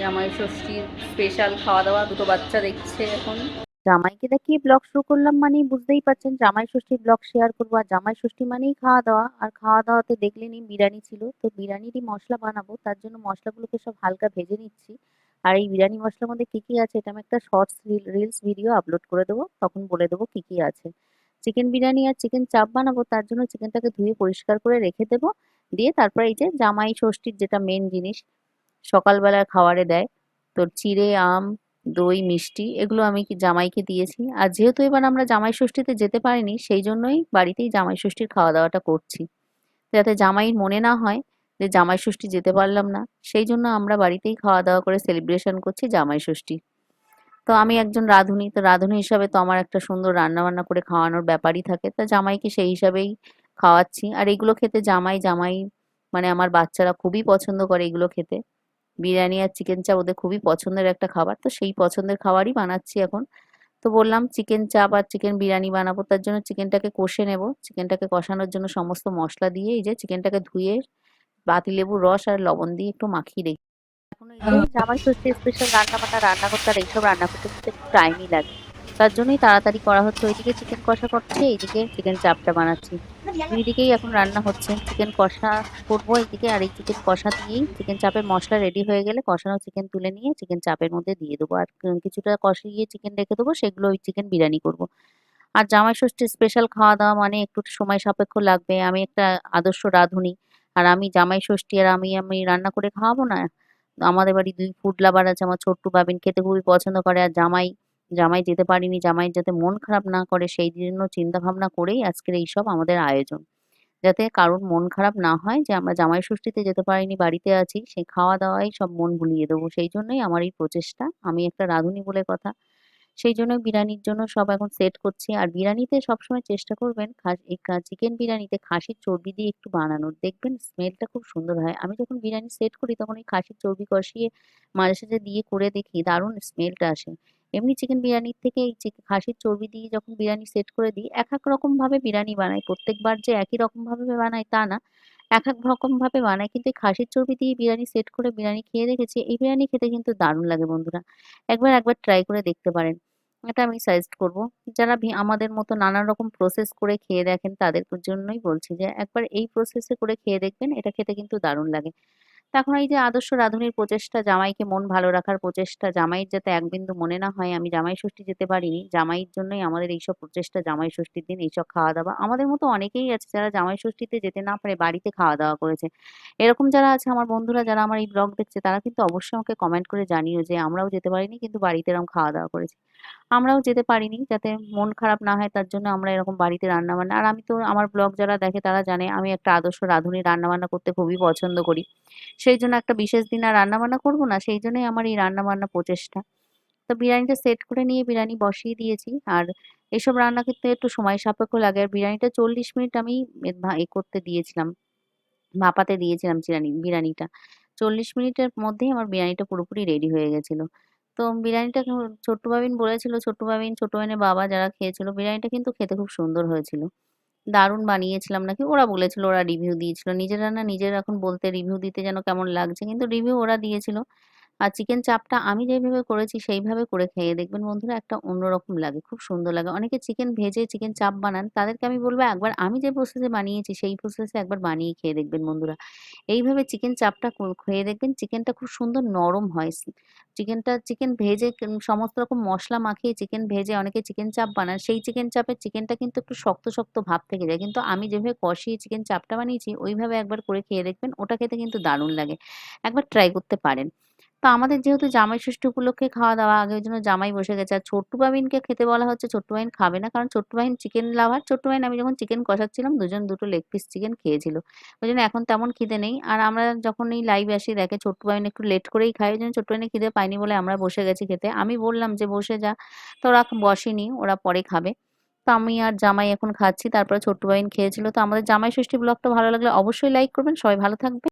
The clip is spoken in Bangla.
জামাই ষষ্ঠীর স্পেশাল খাওয়া দাওয়া দুটো বাচ্চা দেখছে এখন। জামাইকে দেখিয়ে ব্লগ শুরু করলাম মানেই বুঝতেই পারছেন, জামাই ষষ্ঠীর ব্লগ শেয়ার করব। আর জামাই ষষ্ঠী মানেই খাওয়া দাওয়া আর খাওয়া দাওয়াতে দেখলেনই বিরিয়ানি ছিল। তো বিরিয়ানিরই মশলা বানাবো। তার জন্য মশলাগুলোকে সব হালকা ভেজে নিচ্ছি। আর এই বিরিয়ানি মশলার মধ্যে কি কি আছে, এটা আমি একটা শর্টস রিলস ভিডিও আপলোড করে দেবো। তখন বলে দেবো কি কি আছে। চিকেন বিরিয়ানি আর চিকেন চাপ বানাবো। তার জন্য চিকেনটাকে ধুয়ে পরিষ্কার করে রেখে দেবো। দিয়ে তারপরে এই যে জামাই ষষ্ঠীর যেটা মেন জিনিস সকালবেলার খাবারে দেয়। তোর চিড়ে, আম, দই, মিষ্টি এগুলো আমি কি জামাইকে দিয়েছি। আর যেহেতু এবার আমরা জামাই ষষ্ঠীতে যেতে পারিনি, সেই জন্যই বাড়িতেই জামাই ষষ্ঠীর খাওয়া দাওয়াটা করছি। যাতে জামাইয়ের মনে না হয় যে জামাই ষষ্ঠী যেতে পারলাম না, সেই জন্য আমরা বাড়িতেই খাওয়া দাওয়া করে সেলিব্রেশন করছি জামাই ষষ্ঠী। তো আমি একজন রাঁধুনি, তো রাঁধুনি হিসাবে তো আমার একটা সুন্দর রান্না বান্না করে খাওয়ানোর ব্যাপারই থাকে। তো জামাইকে সেই হিসাবেই খাওয়াচ্ছি। আর এগুলো খেতে জামাই জামাই মানে আমার বাচ্চারা খুবই পছন্দ করে এগুলো খেতে। বিরিয়ানি আর চিকেন চাপ ওদের খুবই পছন্দের একটা খাবার, তো সেই পছন্দের খাবারই বানাচ্ছি এখন। তো বললাম চিকেন চাপ আর চিকেন বিরিয়ানি বানাবো, তার জন্য চিকেনটাকে কষে নেব। চিকেনটাকে কষানোর জন্য সমস্ত মশলা দিয়ে এই যে চিকেনটাকে ধুয়ে পাতিলেবুর রস আর লবণ দিয়ে একটু মাখিয়ে রেখে জামাই ষষ্ঠী স্পেশাল রান্না বান্না রান্না করতে আর এইসব রান্না করতে করতে টাইমই লাগে। তার জন্যই তাড়াতাড়ি করা হচ্ছে। ওইদিকে চিকেন কষা করছে, এইদিকে চিকেন চাপটা বানাচ্ছি। দুইদিকেই এখন রান্না হচ্ছে। চিকেন কষা করব এইদিকে আর এই চিকেন কষা দিয়েই চিকেন চাপের মশলা রেডি হয়ে গেলে কষানো চিকেন তুলে নিয়ে চিকেন চাপের মধ্যে দিয়ে দেবো। আর কিছুটা কষিয়ে চিকেন রেখে দেবো, সেগুলো ওই চিকেন বিরিয়ানি করব। আর জামাই ষষ্ঠীর স্পেশাল খাওয়া দাওয়া মানে একটু সময় সাপেক্ষ লাগবে। আমি একটা আদর্শ রাঁধুনি, আর আমি জামাই ষষ্ঠী আর আমি আমি রান্না করে খাওয়াবো না? আমাদের বাড়ি দুই ফুড লাভার আছে, আমার ছোট্ট বাবিন খেতে খুবই পছন্দ করে, আর জামাই জামাই যেতে পারিনি জামাই যাতে মন খারাপ না করে, সেই জন্য চিন্তা ভাবনা করেই আজকের এইসব আমাদের আয়োজন। যাতে কারোর মন খারাপ না হয়, যে আমরা জামাই ষষ্ঠীতে যেতে পারিনি, বাড়িতে আছি সেই খাওয়া দাওয়াই সব মন ভুলিয়ে দেবো। সেই জন্যই আমার এই প্রচেষ্টা। আমি একটা রাঁধুনি বলে কথা। সেই জন্য বিরিয়ানির জন্য সব এখন সেট করছি। আর বিরিয়ানিতে সবসময় চেষ্টা করবেন এই চিকেন বিরিয়ানিতে খাসির চর্বি দিয়ে একটু বানানোর। দেখবেন স্মেলটা খুব সুন্দর হয়। আমি যখন বিরিয়ানি সেট করি, তখন এই খাসির চর্বি কষিয়ে মাঝে সাঝে দিয়ে করে দেখি, দারুণ স্মেলটা আসে। এমনি চিকেন বিরিয়ানির থেকে এই খাসির চর্বি দিয়ে যখন বিরিয়ানি সেট করে দিই, এক এক রকম ভাবে বিরিয়ানি বানাই। প্রত্যেকবার যে একই রকম ভাবে বানাই তা না, এক এক রকম ভাবে বানাই। কিন্তু খাসির চর্বি দিয়ে বিরিয়ানি সেট করে বিরিয়ানি খেয়ে দেখেছি, এই বিরিয়ানি খেতে কিন্তু দারুণ লাগে বন্ধুরা। একবার একবার ট্রাই করে দেখতে পারেন। এটা আমি সাজেস্ট করব। যারা আমাদের মতো নানান রকম প্রসেস করে খেয়ে দেখেন, তাদের জন্যই বলছি যে একবার এই প্রসেসে করে খেয়ে দেখবেন, এটা খেতে কিন্তু দারুণ লাগে। তখন এই যে আদর্শ রাঁধুনির প্রচেষ্টা, জামাইকে মন ভালো রাখার প্রচেষ্টা, জামাইয়ের যাতে এক বিন্দু মনে না হয়, আমি জামাই ষষ্ঠী যেতে পারিনি। জামাইয়ের জন্যই আমাদের এইসব প্রচেষ্টা, জামাই ষষ্ঠীর দিন এইসব খাওয়া দাওয়া আমাদের মতো অনেকেই আছে যারা জামাই ষষ্ঠীতে যেতে না পারে, বাড়িতে খাওয়া দাওয়া করেছে। এরকম যারা আছে, আমার বন্ধুরা যারা আমার এই ব্লগ দেখছে, তারা কিন্তু অবশ্যই আমাকে কমেন্ট করে জানিও যে, আমরাও যেতে পারিনি, কিন্তু বাড়িতে এরকম খাওয়া দাওয়া করেছি। আমরাও যেতে পারিনি, যাতে মন খারাপ না হয়, তার জন্য আমরা এরকম বাড়িতে রান্না বান্না আর আমি তো, আমার ব্লগ যারা দেখে, তারা জানে, আমি একটা আদর্শ রাঁধুনি রান্না বান্না করতে খুবই পছন্দ করি। সেই জন্য একটা বিশেষ দিন আর রান্না বান্না করব না, সেই জন্যই আমার এই রান্না বান্না প্রচেষ্টা। তো বিরিয়ানিটা সেট করে নিয়ে বিরিয়ানি বসিয়ে দিয়েছি। আর এসব রান্না করতে একটু সময় সাপেক্ষ লাগে। আর বিরিয়ানিটা চল্লিশ মিনিট আমি এ করতে দিয়েছিলাম ভাপাতে দিয়েছিলাম বিরিয়ানি বিরিয়ানিটা। চল্লিশ মিনিটের মধ্যেই আমার বিরিয়ানিটা পুরোপুরি রেডি হয়ে গেছিল। তো বিরিয়ানিটা ছোট্ট বাবিন বলেছিল, ছোট্ট বাবিন ছোট বাবিনের বাবা যারা খেয়েছিল, বিরিয়ানিটা কিন্তু খেতে খুব সুন্দর হয়েছিল। দারুণ বানিয়েছিলাম নাকি? ওরা বলেছিল ওরা রিভিউ দিয়েছিল। নিজেরা না নিজের এখন বলতে রিভিউ দিতে যেন কেমন লাগছে। কিন্তু রিভিউ ওরা দিয়েছিল। আর চিকেন চাপটা আমি যেভাবে করেছি সেইভাবে করে খেয়ে দেখবেন বন্ধুরা একটা অন্যরকম লাগে, খুব সুন্দর লাগে। অনেকে চিকেন ভেজে চিকেন চাপ বানান, তাদেরকে আমি বলব একবার আমি যে প্রসেসে বানিয়েছি সেই প্রসেসে একবার বানিয়ে খেয়ে দেখবেন বন্ধুরা। এইভাবে চিকেন চাপটা খেয়ে দেখবেন চিকেনটা খুব সুন্দর নরম হয়। চিকেনটা চিকেন ভেজে সমস্ত রকম মশলা মাখিয়ে চিকেন ভেজে অনেকে চিকেন চাপ বানান, সেই চিকেন চাপের চিকেনটা কিন্তু একটু শক্ত শক্ত ভাব থেকে যায়। কিন্তু আমি যেভাবে কষিয়ে চিকেন চাপটা বানিয়েছি, ওইভাবে একবার করে খেয়ে দেখবেন ওটা খেতে কিন্তু দারুণ লাগে। একবার ট্রাই করতে পারেন। তো আমাদের যেহেতু জামাই ষষ্ঠী উপলক্ষে খাওয়া দাওয়া, আগে ওই জন্য জামাই বসে গেছে। আর ছোট্টু বাবিনকে খেতে বলা হচ্ছে ছোট্টু বাহিন খাবে না, কারণ ছোট্টু বাহিন চিকেন লাভার ছোট্টু বাহিন আমি যখন চিকেন কষাচ্ছিলাম, দুজন দুটো লেগ পিস চিকেন খেয়েছিল। ওই জন্য এখন তেমন খিদে নেই। আর আমরা যখন এই লাইভ আসি, দেখে ছোট্টু বাহিন একটু লেট করেই খাই ওই জন্য ছোট্টু বাহিনী খিদে পাইনি বলে আমরা বসে গেছি খেতে। আমি বললাম যে, বসে যা। তো ওরা বসেনি, ওরা পরে খাবে। তো আমি আর জামাই এখন খাচ্ছি, তারপরে ছোট্টু বাহিন খেয়েছিল। তো আমাদের জামাই ষষ্ঠী ব্লগটা ভালো লাগলে অবশ্যই লাইক করবেন। সবাই ভালো থাকবে